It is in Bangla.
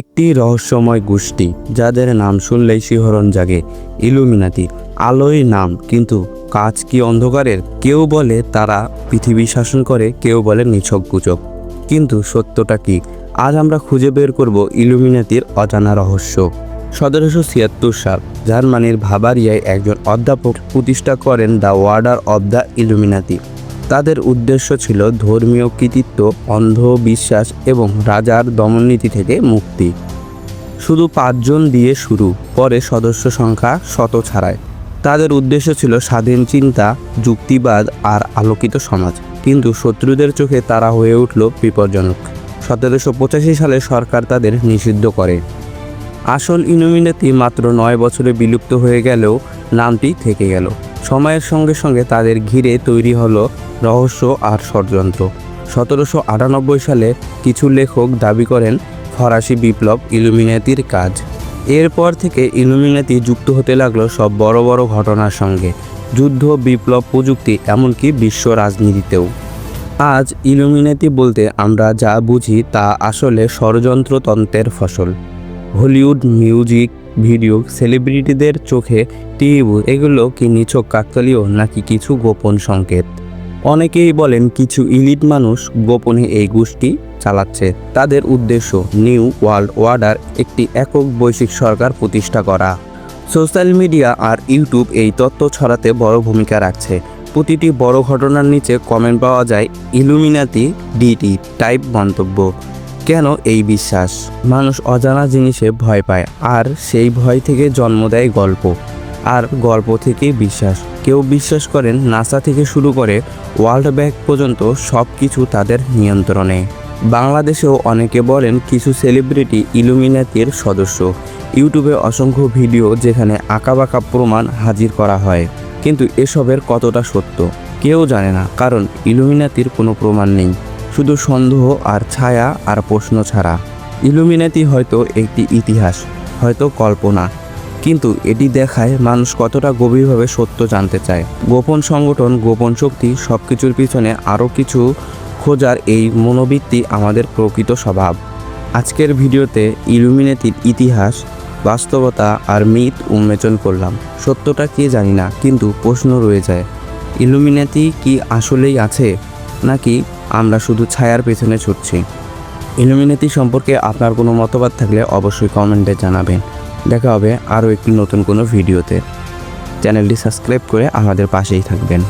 একটি রহস্যময় গোষ্ঠী, যাদের নাম শুনলেই শিহরণ জাগে। ইলুমিনাতি আলোয় নাম, কিন্তু কাজ কি অন্ধকারের? কেউ বলে তারা পৃথিবী শাসন করে, কেউ বলে নিছক গুজব। কিন্তু সত্যটা কি? আজ আমরা খুঁজে বের করব ইলুমিনাতির অজানা রহস্য। সতেরোশো ছিয়াত্তর সাল, জার্মানির ভাবারিয়ায় একজন অধ্যাপক প্রতিষ্ঠা করেন the order of the Illuminati. তাদের উদ্দেশ্য ছিল ধর্মীয় কৃতিত্ব, অন্ধবিশ্বাস এবং রাজার দমননীতি থেকে মুক্তি। শুধু পাঁচজন দিয়ে শুরু, পরে সদস্য সংখ্যা শত ছাড়ায়। তাদের উদ্দেশ্য ছিল স্বাধীন চিন্তা, যুক্তিবাদ আর আলোকিত সমাজ। কিন্তু শত্রুদের চোখে তারা হয়ে উঠল বিপজ্জনক। সতেরোশো পঁচাশি সালে সরকার তাদের নিষিদ্ধ করে। আসল ইনুমিনাতি মাত্র নয় বছরে বিলুপ্ত হয়ে গেলেও নামটি থেকে গেল। সময়ের সঙ্গে সঙ্গে তাদের ঘিরে তৈরি হলো রহস্য আর ষড়যন্ত্র। সতেরোশো আটানব্বই সালে কিছু লেখক দাবি করেন, ফরাসি বিপ্লব ইলুমিনাতির কাজ। এরপর থেকে ইলুমিনাতি যুক্ত হতে লাগল সব বড় বড় ঘটনার সঙ্গে। যুদ্ধ, বিপ্লব প্রযুক্তি, এমনকি বিশ্ব রাজনীতিতেও। আজ ইলুমিনাতি বলতে আমরা যা বুঝি তা আসলে ষড়যন্ত্রতন্ত্রের ফসল। হলিউড মিউজিক, ভিডিও, সেলিব্রিটিদের চোখে টিভি, এগুলো কি নিছক কাকতালীয় নাকি কিছু গোপন সংকেত? অনেকেই বলেন কিছু ইলিট মানুষ গোপনে এই গোষ্ঠী চালাচ্ছে। তাদের উদ্দেশ্য নিউ ওয়ার্ল্ড ওয়ার্ডার একটি একক বৈশ্বিক সরকার প্রতিষ্ঠা করা। সোশ্যাল মিডিয়া আর ইউটিউব এই তথ্য ছড়াতে বড় ভূমিকা রাখছে। প্রতিটি বড় ঘটনার নিচে কমেন্ট পাওয়া যায় ইলুমিনাতি ডিটি টাইপ মন্তব্য। কেন এই বিশ্বাস? মানুষ অজানা জিনিসে ভয় পায়, আর সেই ভয় থেকে জন্ম দেয় গল্প। আর গল্প থেকেই বিশ্বাস। কেউ বিশ্বাস করেন নাসা থেকে শুরু করে ওয়ার্ল্ড ব্যাংক পর্যন্ত সব কিছু তাদের নিয়ন্ত্রণে। বাংলাদেশেও অনেকে বলেন কিছু সেলিব্রিটি ইলুমিনাতির সদস্য। ইউটিউবে অসংখ্য ভিডিও যেখানে আঁকাবাঁকা প্রমাণ হাজির করা হয়। কিন্তু এসবের কতটা সত্য, কেউ জানে না, কারণ ইলুমিনাতির কোনো প্রমাণ নেই। শুধু সন্দেহ আর ছায়া আর প্রশ্ন ছাড়া। ইলুমিনাতি হয়তো একটি ইতিহাস, হয়তো কল্পনা, কিন্তু এটি দেখায় মানুষ কতটা গভীরভাবে সত্য জানতে চায়। গোপন সংগঠন, গোপন শক্তি সব কিছুর পিছনে আরও কিছু খোঁজার এই মনোবৃত্তি আমাদের প্রকৃত স্বভাব। আজকের ভিডিওতে ইলুমিনেটির ইতিহাস, বাস্তবতা আর মিথ উন্মোচন করলাম। সত্যটা কে জানি না, কিন্তু প্রশ্ন রয়ে যায়। ইলুমিনাতি কি আসলেই আছে, নাকি আমরা শুধু ছায়ার পেছনে ছুটছি। ইলুমিনেতি সম্পর্কে আপনার কোনো মতবাদ থাকলে অবশ্যই কমেন্টে জানাবেন। দেখা হবে আরও একটি নতুন কোনো ভিডিওতে। চ্যানেলটি সাবস্ক্রাইব করে আমাদের পাশেই থাকবেন।